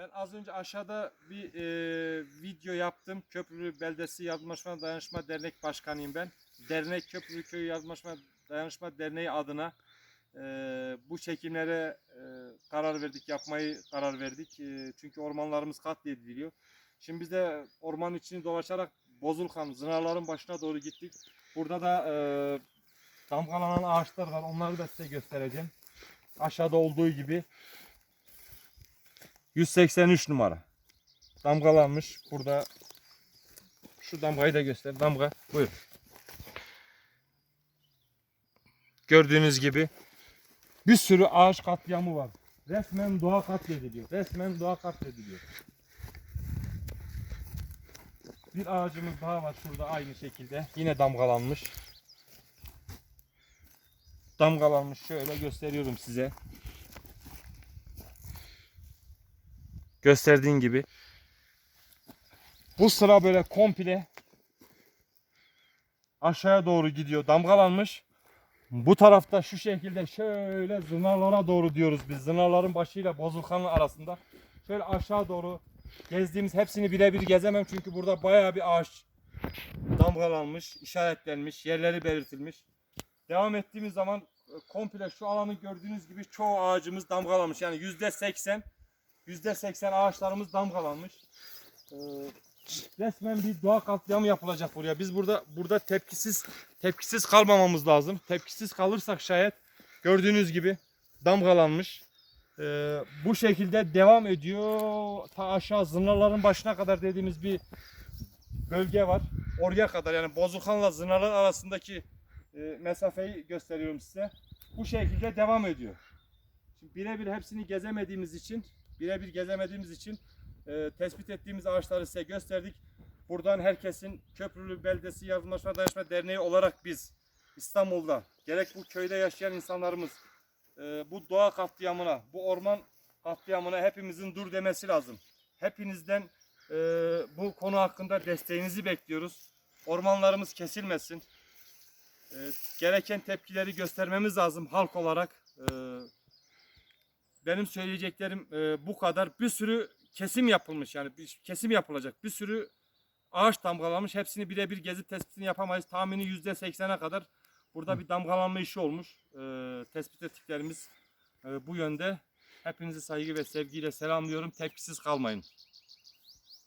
Ben az önce aşağıda bir e, video yaptım. Köprülü Beldesi Yardımlaşma Dayanışma Dernek Başkanıyım ben. Dernek Köprülü Köyü Yardımlaşma Dayanışma Derneği adına e, bu çekimlere e, karar verdik, yapmayı karar verdik. E, çünkü ormanlarımız katlediliyor. Şimdi biz de ormanın içini dolaşarak Bozulkan, Zınarların başına doğru gittik. Burada da e, damgalanan ağaçlar var. Onları da size göstereceğim. Aşağıda olduğu gibi 183 numara. Damgalanmış. Burada şu damgayı da göster. Damga. Buyur. Gördüğünüz gibi bir sürü ağaç katliamı var. Resmen doğa katlediliyor. Resmen doğa katlediliyor. Bir ağacımız daha var şurada aynı şekilde. Yine damgalanmış. Damgalanmış. Şöyle gösteriyorum size. Gösterdiğin gibi. Bu sıra böyle komple aşağıya doğru gidiyor. Damgalanmış. Bu tarafta şu şekilde şöyle zınarlara doğru diyoruz biz. Zınarların başıyla bozulkanın arasında. Şöyle aşağı doğru gezdiğimiz hepsini birebir gezemem çünkü burada bayağı bir ağaç damgalanmış, işaretlenmiş, yerleri belirtilmiş. Devam ettiğimiz zaman komple şu alanı gördüğünüz gibi çoğu ağacımız damgalanmış. Yani yüzde seksen, yüzde seksen ağaçlarımız damgalanmış. Ee, resmen bir doğa katliamı yapılacak buraya. Biz burada burada tepkisiz tepkisiz kalmamamız lazım. Tepkisiz kalırsak şayet gördüğünüz gibi damgalanmış. Ee, bu şekilde devam ediyor. Ta aşağı zınarların başına kadar dediğimiz bir bölge var. Oraya kadar yani Bozulkan'la Zınarlar arasındaki e, mesafeyi gösteriyorum size. Bu şekilde devam ediyor. Birebir hepsini gezemediğimiz için, birebir gezemediğimiz için e, tespit ettiğimiz ağaçları size gösterdik. Buradan herkesin Köprülü Beldesi Yardımlaşma Dayanışma Derneği olarak biz İstanbul'da gerek bu köyde yaşayan insanlarımız e, bu doğa katliamına, bu orman katliamına hepimizin dur demesi lazım. Hepinizden e, bu konu hakkında desteğinizi bekliyoruz. Ormanlarımız kesilmesin. E, gereken tepkileri göstermemiz lazım halk olarak. E, benim söyleyeceklerim e, bu kadar. Bir sürü kesim yapılmış yani bir kesim yapılacak. Bir sürü ağaç damgalanmış. Hepsini birebir gezip tespitini yapamayız. Tahmini yüzde seksene kadar burada bir damgalanma işi olmuş. E, tespit ettiklerimiz e, bu yönde. Hepinizi saygı ve sevgiyle selamlıyorum. Tepkisiz kalmayın.